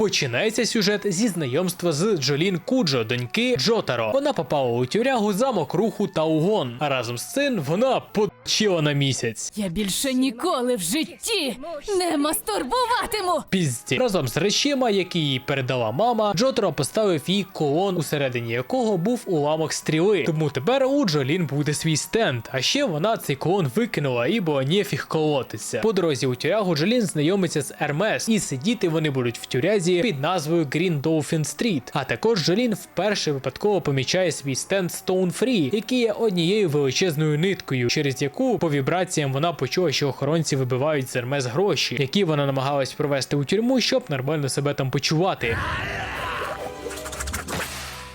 Починається сюжет зі знайомства з Джолін Куджо, доньки Джотаро. Вона попала у тюрягу замок руху Таугон. А разом з цим вона почила на місяць. Я більше ніколи в житті не мастурбуватиму. Пізді разом з речима, які їй передала мама, Джотаро поставив їй колон, усередині якого був уламок стріли. Тому тепер у Джолін буде свій стенд. А ще вона цей колон викинула, і бо нефіг колотися. По дорозі у тюрягу Джолін знайомиться з Ермес, і сидіти вони будуть в тюрязі під назвою Green Dolphin Street. А також Жолін вперше випадково помічає свій стенд Stone Free, який є однією величезною ниткою, через яку по вібраціям вона почула, що охоронці вибивають з Ермес гроші, які вона намагалась провести у тюрму, щоб нормально себе там почувати.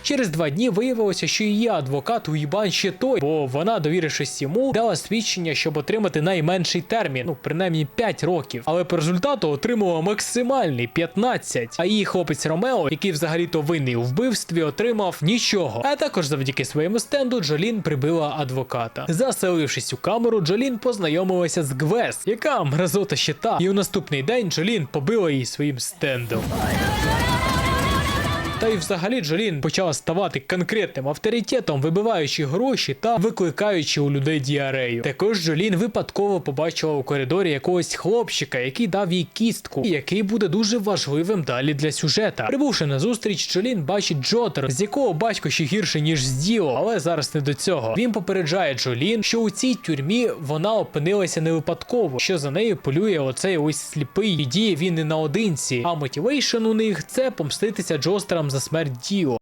Через два дні виявилося, що її адвокат уїбан ще той, бо вона, довірившись йому, дала свідчення, щоб отримати найменший термін, ну принаймні 5 років. Але по результату отримала максимальний 15. А її хлопець Ромео, який взагалі-то винний у вбивстві, отримав нічого. А також завдяки своєму стенду Джолін прибила адвоката. Заселившись у камеру, Джолін познайомилася з Гвес, яка мразота ще та. І у наступний день Джолін побила її своїм стендом. Та й взагалі Джолін почала ставати конкретним авторитетом, вибиваючи гроші та викликаючи у людей діарею. Також Джолін випадково побачила у коридорі якогось хлопчика, який дав їй кістку, і який буде дуже важливим далі для сюжета. Прибувши на зустріч, Джолін бачить Джотер, з якого батько ще гірше ніж з Діо, але зараз не до цього. Він попереджає Джолін, що у цій тюрмі вона опинилася не випадково, що за нею полює оцей ось сліпий, і діє він не наодинці. А мотивейшн у них це помститися Джостерам за смерть Діо.